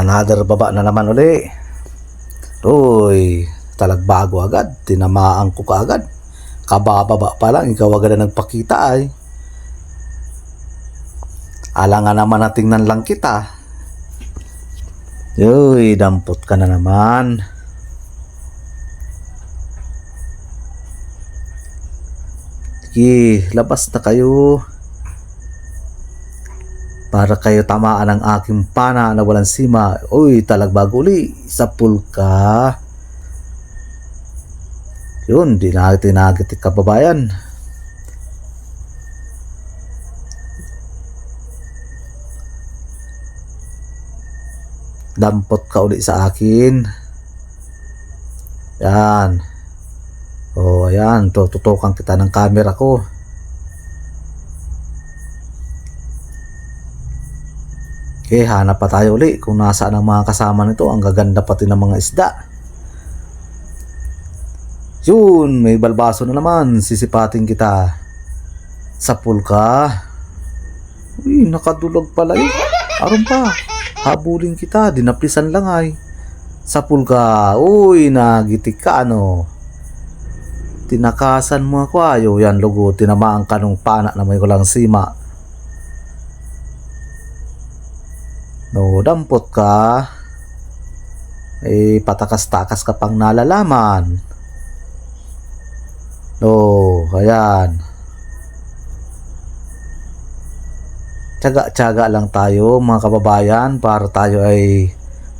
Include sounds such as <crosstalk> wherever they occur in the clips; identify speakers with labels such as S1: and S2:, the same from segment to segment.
S1: Another baba na naman uli. Uy, talagbago agad. Tinamaan ko ka agad. Kabababa pa lang, ikaw agad na nagpakita ay. Alangan naman na tingnan lang kita. Uy, dampot ka na naman. Sige, labas na kayo. Para kayo tamaan ng aking pana na walang sima. Uy, talagbago uli. Sa pulka. Yun, di na tinagit kababayan. Dampot ka uli sa akin. Yan. Oh, ayan. Tututukan kita ng camera ko. Okay, hanap pa tayo uli kung nasaan ang mga kasama nito. Ang gaganda pati ng mga isda. Yun, may balbaso na naman. Sisipatin kita. Sa pulka. Uy, nakadulog pala yun. Aron pa. Habulin kita. Dinaplisan lang ay. Sa pulka. Uy, nagitik ka ano. Tinakasan mo ako ayo. Yan, lugo. Tinamaan ka nung pana na may kulang sima. No, dampot ka. Eh, patakas-takas ka pang nalalaman. No, ayan. Tiyaga-tiyaga lang tayo mga kababayan para tayo ay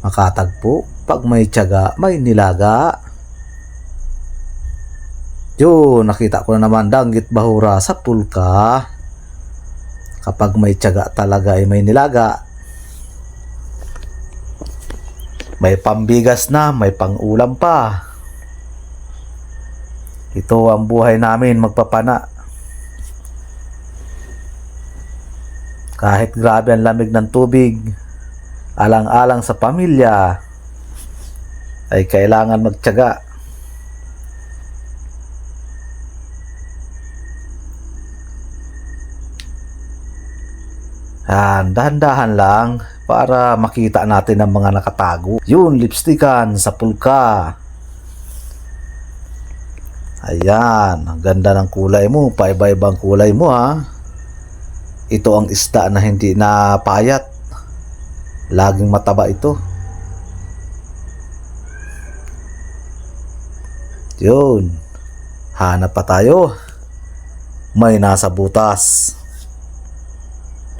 S1: makatagpo. Pag may tiyaga, may nilaga. Yun, nakita ko na naman danggit bahura sa pulka. Kapag may tiyaga talaga ay may nilaga. May pambigas na, may pangulam pa. Ito ang buhay namin magpapana. Kahit grabe ang lamig ng tubig, alang-alang sa pamilya, ay kailangan magtyaga. Yan, dahan-dahan lang para makita natin ang mga nakatago. Yun, lipstickan sa pulka. Ayan, ang ganda ng kulay mo. Paiba-ibang kulay mo ha. Ito ang isda na hindi na payat. Laging mataba ito. Yun. Hanap pa tayo. May nasa butas.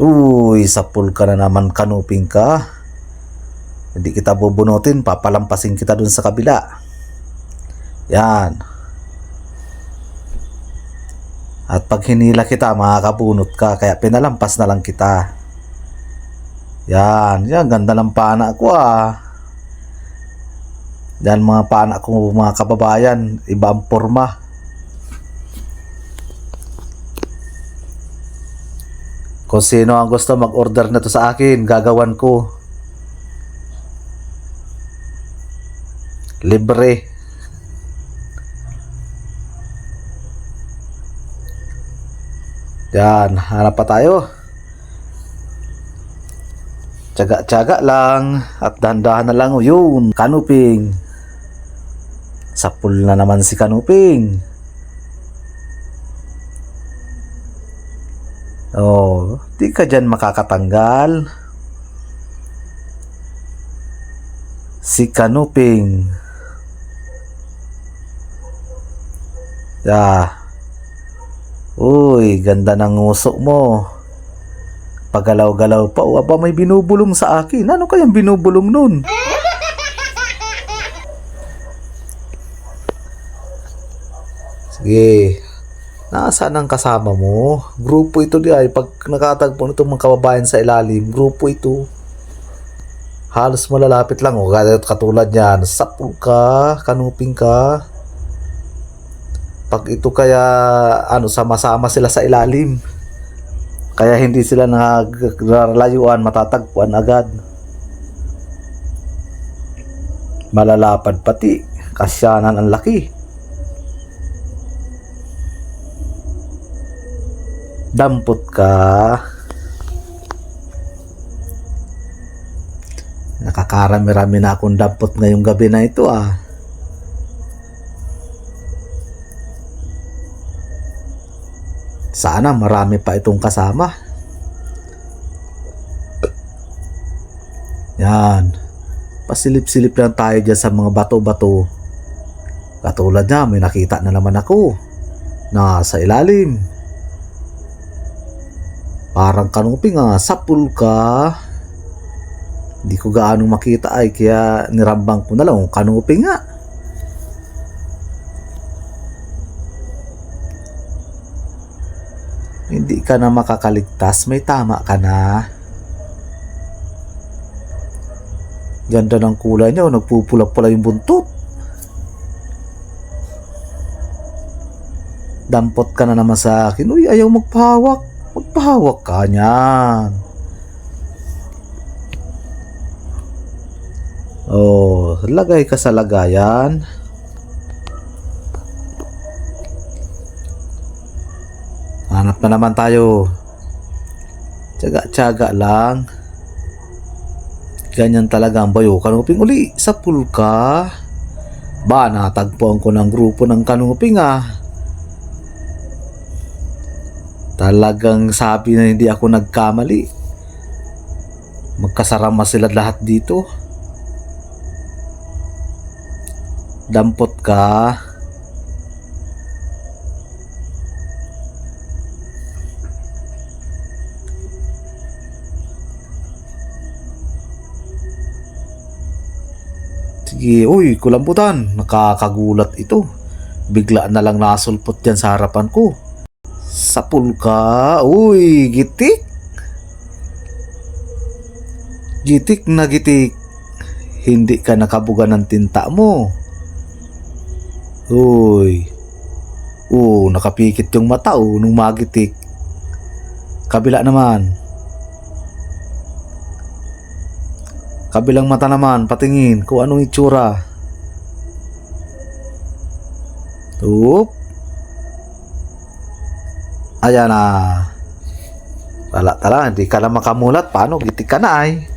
S1: Uy, sa pool ka na naman kanuping ka. Hindi kita bubunutin, papalampasin kita dun sa kabila. Yan. At pag hinila kita, makakabunot ka, kaya pinalampas na lang kita. Yan, yan, ganda ng pana ko ah. Yan mga pana ko mga kababayan, iba ang forma. Kung sino ang gusto mag-order na to sa akin, gagawan ko. Libre. Yan, hanap pa tayo. Tsaga-tsaga lang at dahan-dahan na lang yun, kanuping. Sa pool na naman si kanuping. Oh, di ka dyan makakatanggal. Si Kanuping. Ya. Uy, ganda ng nguso mo. Pagalaw-galaw pa. O, aba, may binubulong sa akin. Ano kayang binubulong nun? <laughs> Sige. Nasaan ang kasama mo? Grupo ito di ay pag nakatagpo nito mga kababayan sa ilalim, grupo ito. Halos malalapit lang o katulad niyan, sapul ka, kanuping ka. Pag ito kaya ano sama-sama sila sa ilalim. Kaya hindi sila naglalayuan, matatagpuan agad. Malalapad pati, kasyanan ang laki. Dampot ka Nakakarami-rami na akong dampot ngayong gabi na ito ah. Sana marami pa itong kasama. Yan. Pasilip-silip lang tayo dyan sa mga bato-bato. Katulad niya, may nakita na naman ako. Na sa ilalim. Parang kanuping ah, sapul ka. Hindi ko gaano makita ay kaya nirambang ko na lang kung kanuping nga. Hindi ka na makakaligtas, may tama ka na. Ganda ng kulay niya, oh, nagpupula-pula yung buntot. Dampot ka na naman sa akin. Uy, ayaw magpahawak. Magpahawak ka niyan. Oh, lagay ka sa lagayan. Hanap na naman tayo. Tsaga-tsaga lang. Ganyan talaga ang bayo. Kanuping uli sa pulka. Ba, natagpuan ko ng grupo ng kanuping ah. Talagang sabi na hindi ako nagkamali. Magkasarama sila lahat dito. Dampot ka. Sige, uy, kulambutan. Nakakagulat ito. Bigla na lang nasulpot yan sa harapan ko. Sapul ka. Uy, gitik. Gitik na gitik. Hindi ka nakabuga ng tinta mo. Uy. Oo, nakapikit yung mata oh, nung magitik. Kabila naman. Kabilang mata naman, patingin kung anong itsura. Oop. Ayan na. Wala tala, hindi ka na makamulat. Paano? Gitik ka na ay.